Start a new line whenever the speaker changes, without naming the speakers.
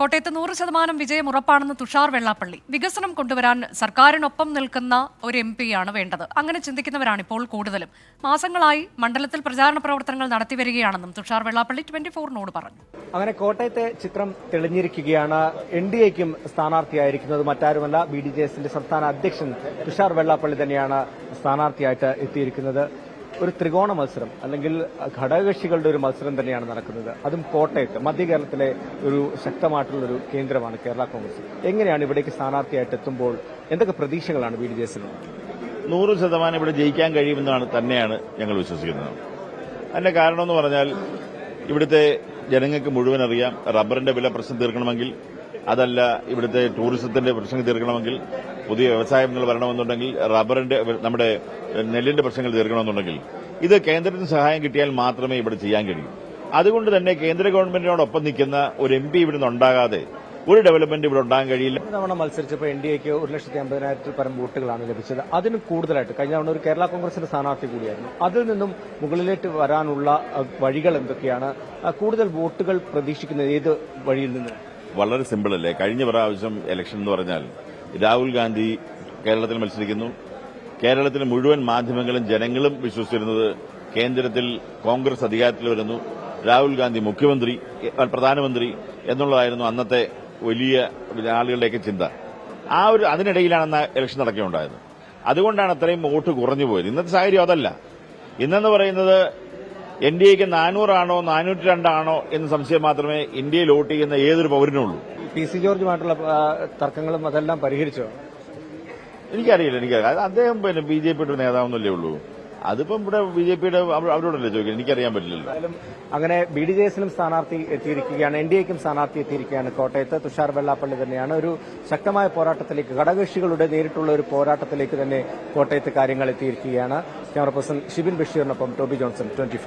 കോട്ടയത്ത് നൂറ് ശതമാനം വിജയം ഉറപ്പാണെന്ന് തുഷാർ വെള്ളാപ്പള്ളി. വികസനം കൊണ്ടുവരാൻ സർക്കാരിനൊപ്പം നിൽക്കുന്ന ഒരു എം പിയാണ് വേണ്ടത്. അങ്ങനെ ചിന്തിക്കുന്നവരാണ് ഇപ്പോൾ കൂടുതലും. മാസങ്ങളായി മണ്ഡലത്തിൽ പ്രചാരണ പ്രവർത്തനങ്ങൾ നടത്തിവരികയാണെന്നും തുഷാർ വെള്ളാപ്പള്ളി ട്വന്റി ഫോറിനോട് പറഞ്ഞു.
അങ്ങനെ കോട്ടയത്തെ ചിത്രം തെളിഞ്ഞിരിക്കുകയാണ്. എൻ ഡി എക്കും സ്ഥാനാർത്ഥിയായിരിക്കുന്നത് മറ്റാരുമല്ല ബി ഡി ജെ എസിന്റെ സംസ്ഥാന അധ്യക്ഷൻ തുഷാർ വെള്ളാപ്പള്ളി തന്നെയാണ് സ്ഥാനാർത്ഥിയായിട്ട് എത്തിയിരിക്കുന്നത്. ഒരു ത്രികോണ മത്സരം അല്ലെങ്കിൽ ഘടകകക്ഷികളുടെ ഒരു മത്സരം തന്നെയാണ് നടക്കുന്നത്. അതും കോട്ടയത്ത് മധ്യ കേരളത്തിലെ ഒരു ശക്തമായിട്ടുള്ള ഒരു കേന്ദ്രമാണ് കേരള കോൺഗ്രസ്. എങ്ങനെയാണ് ഇവിടേക്ക് സ്ഥാനാർത്ഥിയായിട്ട് എത്തുമ്പോൾ എന്തൊക്കെ പ്രതീക്ഷകളാണ് ബി ഡി ജെ
നൂറ് ശതമാനം ഇവിടെ ജയിക്കാൻ കഴിയുമെന്നാണ് തന്നെയാണ് ഞങ്ങൾ വിശ്വസിക്കുന്നത്. അതിന്റെ കാരണം എന്ന് പറഞ്ഞാൽ ഇവിടുത്തെ ജനങ്ങൾക്ക് മുഴുവൻ അറിയാം റബ്ബറിന്റെ വില പ്രശ്നം തീർക്കണമെങ്കിൽ അതല്ല ഇവിടുത്തെ ടൂറിസത്തിന്റെ പ്രശ്നം തീർക്കണമെങ്കിൽ പുതിയ വ്യവസായങ്ങൾ വരണമെന്നുണ്ടെങ്കിൽ റബ്ബറിന്റെ നമ്മുടെ നെല്ലിന്റെ പ്രശ്നങ്ങൾ തീർക്കണമെന്നുണ്ടെങ്കിൽ ഇത് കേന്ദ്രത്തിന് സഹായം കിട്ടിയാൽ മാത്രമേ ഇവിടെ ചെയ്യാൻ കഴിയൂ. അതുകൊണ്ട് തന്നെ കേന്ദ്ര ഗവൺമെന്റിനോടൊപ്പം നിൽക്കുന്ന ഒരു എം പി ഇവിടെ ഉണ്ടാകാതെ ഒരു ഡെവലപ്മെന്റ് ഇവിടെ ഉണ്ടാകാൻ കഴിയില്ല.
തവണ മത്സരിച്ചപ്പോൾ എൻ ഡി എക്ക് ഒരു ലക്ഷത്തി അമ്പതിനായിരത്തിൽ പരം വോട്ടുകളാണ് ലഭിച്ചത്. അതിന് കൂടുതലായിട്ട് കഴിഞ്ഞ തവണ ഒരു കേരള കോൺഗ്രസിന്റെ സ്ഥാനാർത്ഥി കൂടിയായിരുന്നു. അതിൽ നിന്നും മുകളിലേക്ക് വരാനുള്ള വഴികൾ എന്തൊക്കെയാണ്? കൂടുതൽ വോട്ടുകൾ പ്രതീക്ഷിക്കുന്നത് ഏത് വഴിയിൽ നിന്ന്?
വളരെ സിമ്പിൾ അല്ലേ? കഴിഞ്ഞ പ്രാവശ്യം ഇലക്ഷൻ എന്ന് പറഞ്ഞാൽ രാഹുൽ ഗാന്ധി കേരളത്തിൽ മത്സരിക്കുന്നു. കേരളത്തിലെ മുഴുവൻ മാധ്യമങ്ങളും ജനങ്ങളും വിശ്വസിച്ചിരുന്നത് കേന്ദ്രത്തിൽ കോൺഗ്രസ് അധികാരത്തിൽ വരുന്നു. രാഹുൽ ഗാന്ധി മുഖ്യമന്ത്രി പ്രധാനമന്ത്രി എന്നുള്ളതായിരുന്നു അന്നത്തെ വലിയ ആളുകളുടെയൊക്കെ ചിന്ത. ആ ഒരു അതിനിടയിലാണ് അന്ന് ഇലക്ഷൻ നടക്കുകയുണ്ടായത്. അതുകൊണ്ടാണ് അത്രയും വോട്ട് കുറഞ്ഞു പോയത്. ഇന്നത്തെ സാഹചര്യം അതല്ല. ഇന്നെന്ന് പറയുന്നത് എൻ ഡി എക്ക് നാനൂറാണോ നാനൂറ്റി രണ്ടാണോ എന്ന് സംശയം മാത്രമേ ഇന്ത്യയിൽ വോട്ട് ചെയ്യുന്ന ഏതൊരു പൗരനുള്ളൂ
പി സി ജോർജുമായിട്ടുള്ള തർക്കങ്ങളും അതെല്ലാം പരിഹരിച്ചോ?
എനിക്കറിയില്ല എനിക്കറിയാം അത് അദ്ദേഹം പിന്നെ ബി ജെ പിയുടെ നേതാവെന്നല്ലേ ഉള്ളൂ. അതിപ്പം ഇവിടെ ബി ജെ പിയുടെ അവരോടല്ലേ ചോദിക്കുന്നത്? എനിക്കറിയാൻ പറ്റില്ലല്ലോ.
അങ്ങനെ ബി ഡി ജെ എസിലും സ്ഥാനാർത്ഥി എത്തിയിരിക്കുകയാണ് എൻ ഡി എക്കും സ്ഥാനാർത്ഥി എത്തിയിരിക്കുകയാണ് കോട്ടയത്ത്. തുഷാർ വെള്ളാപ്പള്ളി തന്നെയാണ് ഒരു ശക്തമായ പോരാട്ടത്തിലേക്ക് ഘടകകക്ഷികളുടെ നേരിട്ടുള്ള ഒരു പോരാട്ടത്തിലേക്ക് തന്നെ കോട്ടയത്ത് കാര്യങ്ങൾ എത്തിയിരിക്കുകയാണ്. ക്യാമറ പേഴ്സൺ ഷിബിൻ ബഷീറിനൊപ്പം ടോബി ജോൺസൺ ട്വന്റി